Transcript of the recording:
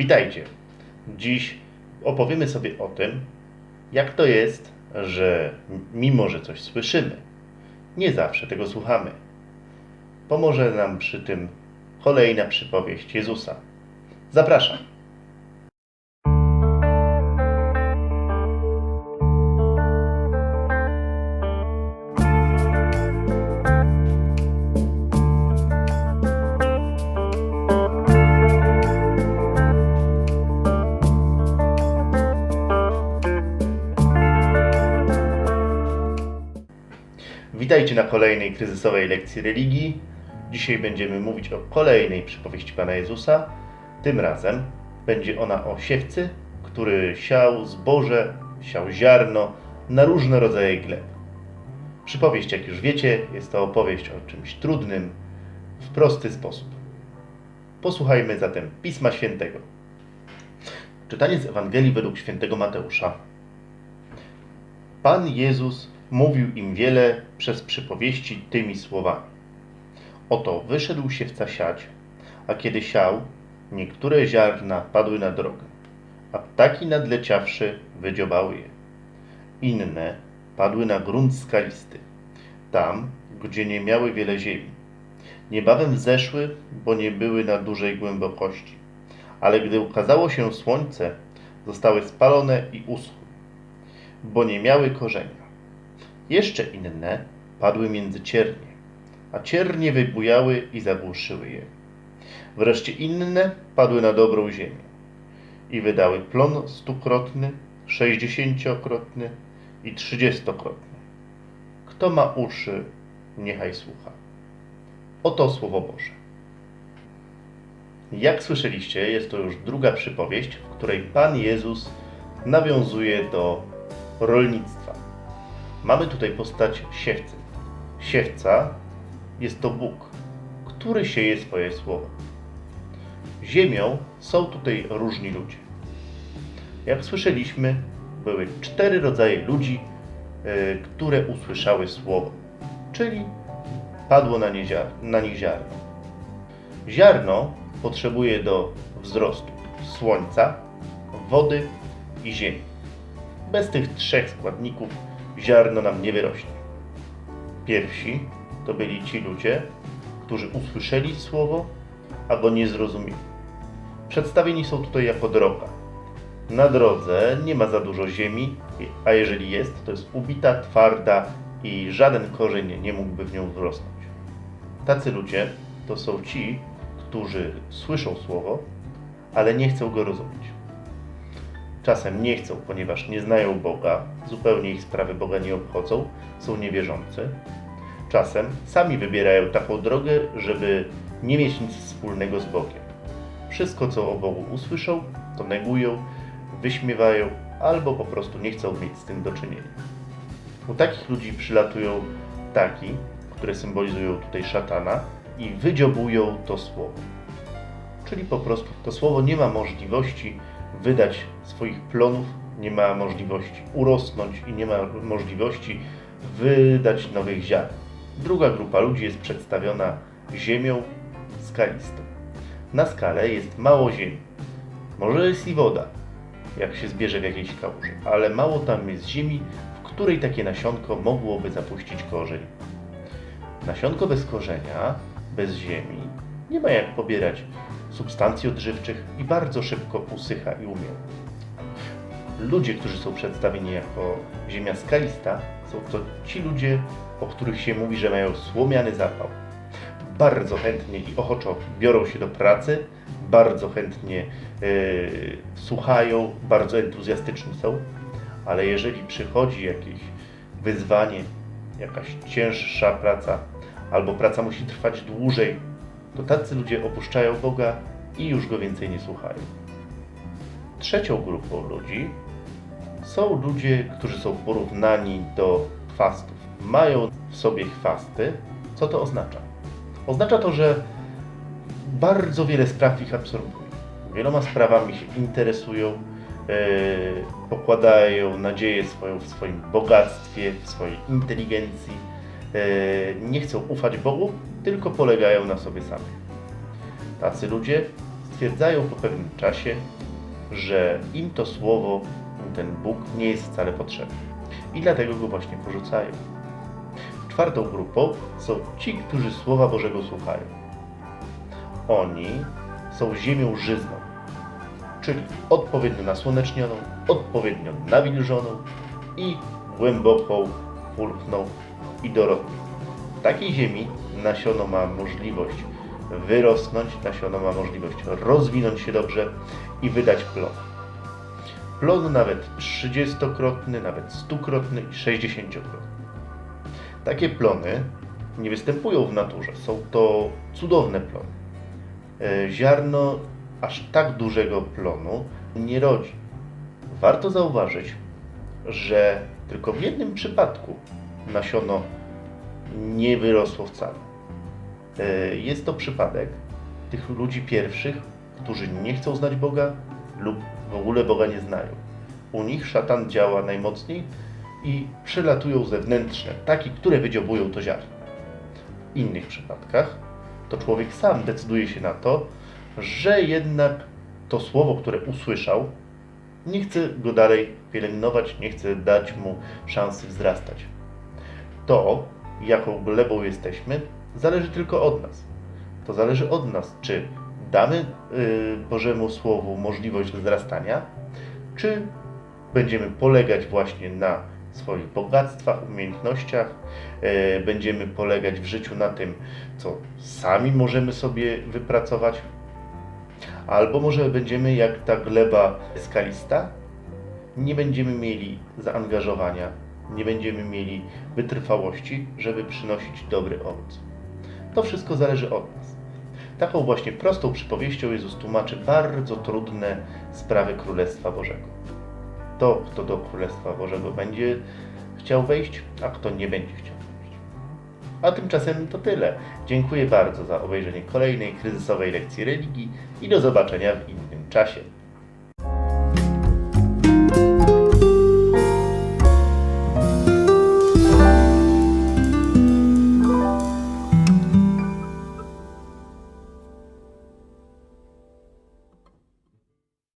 Witajcie. Dziś opowiemy sobie o tym, jak to jest, że mimo, że coś słyszymy, nie zawsze tego słuchamy. Pomoże nam przy tym kolejna przypowieść Jezusa. Zapraszam. Witajcie na kolejnej kryzysowej lekcji religii. Dzisiaj będziemy mówić o kolejnej przypowieści Pana Jezusa. Tym razem będzie ona o siewcy, który siał zboże, siał ziarno na różne rodzaje gleb. Przypowieść, jak już wiecie, jest to opowieść o czymś trudnym w prosty sposób. Posłuchajmy zatem Pisma Świętego. Czytanie z Ewangelii według świętego Mateusza. Pan Jezus mówił im wiele przez przypowieści tymi słowami. Oto wyszedł siewca siać, a kiedy siał, niektóre ziarna padły na drogę, a ptaki nadleciawszy wydziobały je. Inne padły na grunt skalisty, tam, gdzie nie miały wiele ziemi. Niebawem zeszły, bo nie były na dużej głębokości, ale gdy ukazało się słońce, zostały spalone i uschły, bo nie miały korzenia. Jeszcze inne padły między ciernie, a ciernie wybujały i zagłuszyły je. Wreszcie inne padły na dobrą ziemię i wydały plon stukrotny, sześćdziesięciokrotny i trzydziestokrotny. Kto ma uszy, niechaj słucha. Oto Słowo Boże. Jak słyszeliście, jest to już druga przypowieść, w której Pan Jezus nawiązuje do rolnictwa. Mamy tutaj postać siewcy. Siewca jest to Bóg, który sieje swoje słowo. Ziemią są tutaj różni ludzie. Jak słyszeliśmy, były cztery rodzaje ludzi, e, które usłyszały słowo, czyli padło na, nie na ziarno. Ziarno potrzebuje do wzrostu słońca, wody i ziemi. Bez tych trzech składników ziarno nam nie wyrośnie. Pierwsi to byli ci ludzie, którzy usłyszeli słowo, a go nie zrozumieli. Przedstawieni są tutaj jako droga. Na drodze nie ma za dużo ziemi, a jeżeli jest, to jest ubita, twarda i żaden korzeń nie mógłby w nią wrosnąć. Tacy ludzie to są ci, którzy słyszą słowo, ale nie chcą go rozumieć. Czasem nie chcą, ponieważ nie znają Boga, zupełnie ich sprawy Boga nie obchodzą, są niewierzący. Czasem sami wybierają taką drogę, żeby nie mieć nic wspólnego z Bogiem. Wszystko, co o Bogu usłyszą, to negują, wyśmiewają albo po prostu nie chcą mieć z tym do czynienia. U takich ludzi przylatują ptaki, które symbolizują tutaj szatana i wydziobują to słowo. Czyli po prostu to słowo nie ma możliwości wydać swoich plonów, nie ma możliwości urosnąć i nie ma możliwości wydać nowych ziarn. Druga grupa ludzi jest przedstawiona ziemią skalistą. Na skale jest mało ziemi. Może jest i woda, jak się zbierze w jakiejś kałuży, ale mało tam jest ziemi, w której takie nasionko mogłoby zapuścić korzeń. Nasionko bez korzenia, bez ziemi, nie ma jak pobierać substancji odżywczych i bardzo szybko usycha i umiera. Ludzie, którzy są przedstawieni jako ziemia skalista, są to ci ludzie, o których się mówi, że mają słomiany zapał. Bardzo chętnie i ochoczo biorą się do pracy, bardzo chętnie yy, słuchają, bardzo entuzjastyczni są, ale jeżeli przychodzi jakieś wyzwanie, jakaś cięższa praca, albo praca musi trwać dłużej, to tacy ludzie opuszczają Boga i już go więcej nie słuchają. Trzecią grupą ludzi są ludzie, którzy są porównani do chwastów. Mają w sobie chwasty. Co to oznacza? Oznacza to, że bardzo wiele spraw ich absorbuje. Wieloma sprawami się interesują, e, pokładają nadzieję swoją w swoim bogactwie, w swojej inteligencji. E, nie chcą ufać Bogu, tylko polegają na sobie samych. Tacy ludzie stwierdzają po pewnym czasie, że im to słowo, ten Bóg nie jest wcale potrzebny. I dlatego go właśnie porzucają. Czwartą grupą są ci, którzy Słowa Bożego słuchają. Oni są ziemią żyzną, czyli odpowiednio nasłonecznioną, odpowiednio nawilżoną i głęboką, pulchną i dorodną. Takiej ziemi nasiono ma możliwość wyrosnąć, nasiono ma możliwość rozwinąć się dobrze i wydać plon. Plon nawet 30-krotny, nawet 100-krotny i 60-krotny. Takie plony nie występują w naturze, są to cudowne plony. E, Ziarno aż tak dużego plonu nie rodzi. Warto zauważyć, że tylko w jednym przypadku nasiono nie wyrosło wcale. E, Jest to przypadek tych ludzi pierwszych, którzy nie chcą znać Boga lub w ogóle Boga nie znają. U nich szatan działa najmocniej i przylatują zewnętrzne, takie, które wydziobują to ziarno. W innych przypadkach to człowiek sam decyduje się na to, że jednak to słowo, które usłyszał, nie chce go dalej pielęgnować, nie chce dać mu szansy wzrastać. To, jaką glebą jesteśmy, zależy tylko od nas. To zależy od nas, czy damy y, Bożemu Słowu możliwość wzrastania, czy będziemy polegać właśnie na swoich bogactwach, umiejętnościach, y, będziemy polegać w życiu na tym, co sami możemy sobie wypracować, albo może będziemy jak ta gleba skalista, nie będziemy mieli zaangażowania, nie będziemy mieli wytrwałości, żeby przynosić dobry owoc. To wszystko zależy od nas. Taką właśnie prostą przypowieścią Jezus tłumaczy bardzo trudne sprawy Królestwa Bożego. To, kto do Królestwa Bożego będzie chciał wejść, a kto nie będzie chciał wejść. A tymczasem to tyle. Dziękuję bardzo za obejrzenie kolejnej kryzysowej lekcji religii i do zobaczenia w innym czasie.